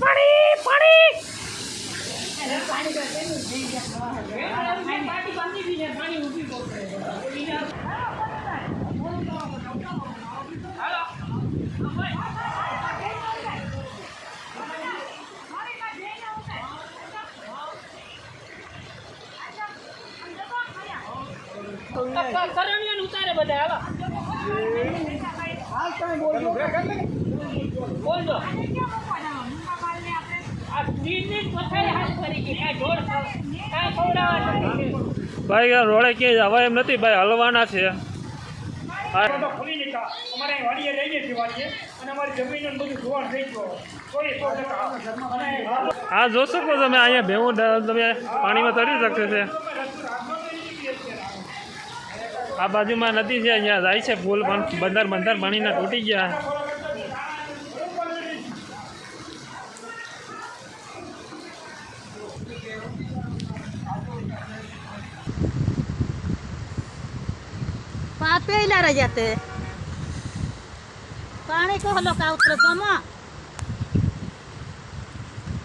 પાણી પાણી પાણી બાંધી દીધી પાણી ઊભી પકડે કરણિયાને ઉતારે બધા હાલો હાલ કાઈ બોલજો. નથી ભાઈ રોડે ક્યાંય હવા એમ નથી ભાઈ હલવાના છે. આ જોશો કે તમે અહીંયા ભેવું તમે પાણીમાં તરી શકે છે. આ બાજુમાં નદી છે અહીંયા જાય છે પુલ પણ બંદર બંદર પાણીના તૂટી ગયા पापे ही ला रह जाते पानी को हलो का उतर जमा